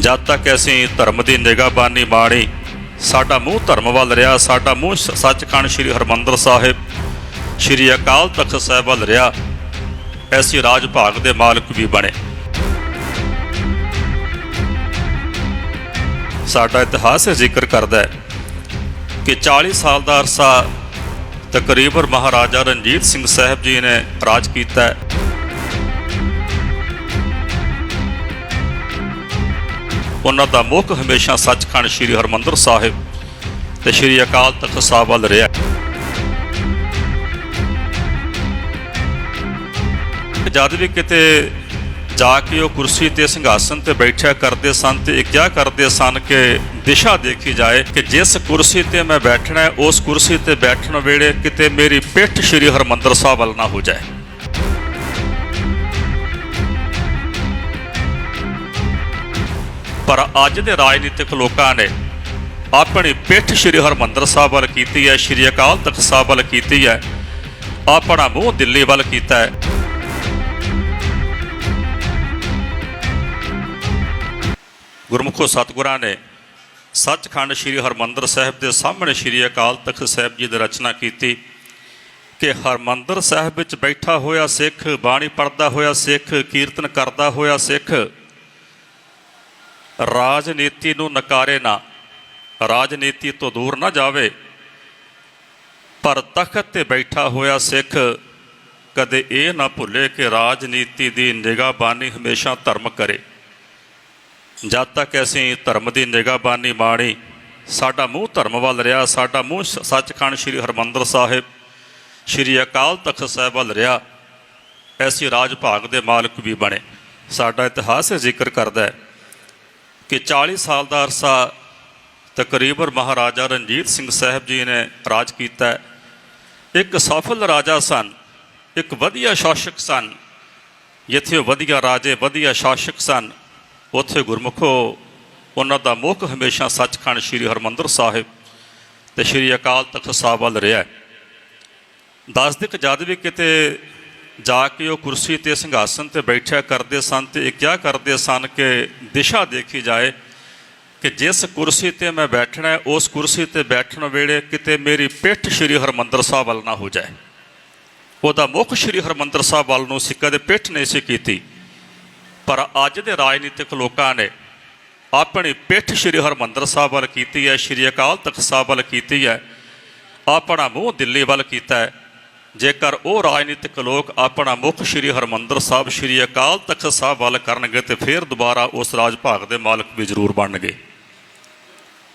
ਜਦ ਤੱਕ ਅਸੀਂ ਧਰਮ ਦੀ ਨਿਗਾਹਬਾਨੀ ਬਾਣੀ ਸਾਡਾ ਮੂੰਹ ਧਰਮ ਵੱਲ ਰਿਹਾ, ਸਾਡਾ ਮੂੰਹ ਸ- ਸੱਚਖੰਡ ਸ੍ਰੀ ਹਰਮੰਦਰ ਸਾਹਿਬ, ਸ੍ਰੀ ਅਕਾਲ ਤਖਤ ਸਾਹਿਬ ਵੱਲ ਰਿਹਾ, ਐਸੀ ਰਾਜ ਭਾਗ ਦੇ ਮਾਲਕ ਵੀ ਬਣੇ। ਸਾਡਾ ਇਤਿਹਾਸ ਜ਼ਿਕਰ ਕਰਦਾ ਹੈ ਕਿ 40 ਸਾਲ ਦਾ ਅਰਸਾ ਤਕਰੀਬਨ ਮਹਾਰਾਜਾ ਰਣਜੀਤ ਸਿੰਘ ਸਾਹਿਬ ਜੀ ਨੇ ਰਾਜ ਕੀਤਾ ਹੈ। ਉਹਨਾਂ ਦਾ ਮੁੱਖ ਹਮੇਸ਼ਾ ਸੱਚਖੰਡ ਸ੍ਰੀ ਹਰਮੰਦਰ ਸਾਹਿਬ ਤੇ ਸ੍ਰੀ ਅਕਾਲ ਤਖਤ ਸਾਹਿਬ ਵੱਲ ਰਿਹਾ ਜਦ ਵੀ ਕਿਤੇ ਜਾ ਕੇ ਉਹ ਕੁਰਸੀ ਤੇ ਸਿੰਘਾਸਨ ਤੇ ਬੈਠਿਆ ਕਰਦੇ ਸਨ ਤੇ ਇਹ ਕਿਹਾ ਕਰਦੇ ਸਨ ਕਿ ਦਿਸ਼ਾ ਦੇਖੀ ਜਾਏ ਕਿ ਜਿਸ ਕੁਰਸੀ ਤੇ ਮੈਂ ਬੈਠਣਾ ਹੈ, ਉਸ ਕੁਰਸੀ ਤੇ ਬੈਠਣ ਵੇਲੇ ਕਿਤੇ ਮੇਰੀ ਪਿੱਠ ਸ੍ਰੀ ਹਰਮੰਦਰ ਸਾਹਿਬ ਵੱਲ ਨਾ ਹੋ ਜਾਏ। ਪਰ ਅੱਜ ਦੇ ਰਾਜਨੀਤਿਕ ਲੋਕਾਂ ਨੇ ਆਪਣੀ ਪਿੱਠ ਸ੍ਰੀ ਹਰਮੰਦਰ ਸਾਹਿਬ ਵੱਲ ਕੀਤੀ ਹੈ, ਸ੍ਰੀ ਅਕਾਲ ਤਖਤ ਸਾਹਿਬ ਵੱਲ ਕੀਤੀ ਹੈ, ਆਪਣਾ ਮੂੰਹ ਦਿੱਲੀ ਵੱਲ ਕੀਤਾ ਹੈ। ਗੁਰਮੁਖੋ ਸਤਿਗੁਰਾਂ ਨੇ ਸੱਚਖੰਡ ਸ੍ਰੀ ਹਰਮੰਦਰ ਸਾਹਿਬ ਦੇ ਸਾਹਮਣੇ ਸ੍ਰੀ ਅਕਾਲ ਤਖਤ ਸਾਹਿਬ ਜੀ ਦੀ ਰਚਨਾ ਕੀਤੀ ਕਿ ਹਰਮੰਦਰ ਸਾਹਿਬ ਵਿੱਚ ਬੈਠਾ ਹੋਇਆ ਸਿੱਖ, ਬਾਣੀ ਪੜਦਾ ਹੋਇਆ ਸਿੱਖ, ਕੀਰਤਨ ਕਰਦਾ ਹੋਇਆ ਸਿੱਖ ਰਾਜਨੀਤੀ ਨੂੰ ਨਕਾਰੇ ਨਾ। ਰਾਜਨੀਤੀ ਤੋਂ ਦੂਰ ਨਾ ਜਾਵੇ। ਪਰ ਤਖਤ ਤੇ ਬੈਠਾ ਹੋਇਆ ਸਿੱਖ ਕਦੇ ਇਹ ਨਾ ਭੁੱਲੇ ਕਿ ਰਾਜਨੀਤੀ ਦੀ ਨਿਗਾਹਬਾਨੀ ਹਮੇਸ਼ਾ ਧਰਮ ਕਰੇ। ਜਦ ਤੱਕ ਅਸੀਂ ਧਰਮ ਦੀ ਨਿਗਾਹਬਾਨੀ ਬਾਣੀ ਸਾਡਾ ਮੂੰਹ ਧਰਮ ਵੱਲ ਰਿਹਾ, ਸਾਡਾ ਮੂੰਹ ਸ- ਸੱਚਖੰਡ ਸ੍ਰੀ ਹਰਮੰਦਰ ਸਾਹਿਬ, ਸ੍ਰੀ ਅਕਾਲ ਤਖਤ ਸਾਹਿਬ ਵੱਲ ਰਿਹਾ, ਐਸੀ ਰਾਜ ਭਾਗ ਦੇ ਮਾਲਕ ਵੀ ਬਣੇ। ਸਾਡਾ ਇਤਿਹਾਸ ਇਹ ਜ਼ਿਕਰ ਕਰਦਾ ਹੈ। ਕਿ 40 ਸਾਲ ਦਾ ਅਰਸਾ ਤਕਰੀਬਨ ਮਹਾਰਾਜਾ ਰਣਜੀਤ ਸਿੰਘ ਸਾਹਿਬ ਜੀ ਨੇ ਰਾਜ ਕੀਤਾ ਇੱਕ ਸਫਲ ਰਾਜਾ ਸਨ, ਇੱਕ ਵਧੀਆ ਸ਼ਾਸਕ ਸਨ, ਜਿੱਥੇ ਉਹ ਵਧੀਆ ਰਾਜੇ, ਵਧੀਆ ਸ਼ਾਸਕ ਸਨ, ਉੱਥੇ ਗੁਰਮੁਖੋ ਉਹਨਾਂ ਦਾ ਮੁੱਖ ਹਮੇਸ਼ਾ ਸੱਚਖੰਡ ਸ੍ਰੀ ਹਰਮੰਦਰ ਸਾਹਿਬ ਤੇ ਸ੍ਰੀ ਅਕਾਲ ਤਖਤ ਸਾਹਿਬ ਵੱਲ ਰਿਹਾ ਦੱਸ ਦਸ ਦਿਕ ਜਦ ਵੀ ਕਿਤੇ ਜਾ ਕੇ ਉਹ ਕੁਰਸੀ ਤੇ ਸਿੰਘਾਸਨ ਤੇ ਬੈਠਿਆ ਕਰਦੇ ਸਨ ਤੇ ਇਹ ਕਿਹਾ ਕਰਦੇ ਸਨ ਕਿ ਦਿਸ਼ਾ ਦੇਖੀ ਜਾਏ ਕਿ ਜਿਸ ਕੁਰਸੀ ਤੇ ਮੈਂ ਬੈਠਣਾ ਹੈ, ਉਸ ਕੁਰਸੀ ਤੇ ਬੈਠਣ ਵੇਲੇ ਕਿਤੇ ਮੇਰੀ ਪਿੱਠ ਸ੍ਰੀ ਹਰਮੰਦਰ ਸਾਹਿਬ ਵੱਲ ਨਾ ਹੋ ਜਾਏ। ਉਹਦਾ ਮੁੱਖ ਸ੍ਰੀ ਹਰਮੰਦਰ ਸਾਹਿਬ ਵੱਲ ਨੂੰ ਸੀ, ਕਦੇ ਪਿੱਠ ਨਹੀਂ ਸੀ ਕੀਤੀ। ਪਰ ਅੱਜ ਦੇ ਰਾਜਨੀਤਿਕ ਲੋਕਾਂ ਨੇ ਆਪਣੀ ਪਿੱਠ ਸ੍ਰੀ ਹਰਮੰਦਰ ਸਾਹਿਬ ਵੱਲ ਕੀਤੀ ਹੈ, ਸ੍ਰੀ ਅਕਾਲ ਤਖਤ ਸਾਹਿਬ ਵੱਲ ਕੀਤੀ ਹੈ, ਆਪਣਾ ਮੂੰਹ ਦਿੱਲੀ ਵੱਲ ਕੀਤਾ ਹੈ। ਜੇਕਰ ਉਹ ਰਾਜਨੀਤਿਕ ਲੋਕ ਆਪਣਾ ਮੁੱਖ ਸ੍ਰੀ ਹਰਮੰਦਰ ਸਾਹਿਬ, ਸ੍ਰੀ ਅਕਾਲ ਤਖਤ ਸਾਹਿਬ ਵੱਲ ਕਰਨਗੇ ਤੇ ਫਿਰ ਦੁਬਾਰਾ ਉਸ ਰਾਜ ਭਾਗ ਦੇ ਮਾਲਕ ਵੀ ਜ਼ਰੂਰ ਬਣਨਗੇ।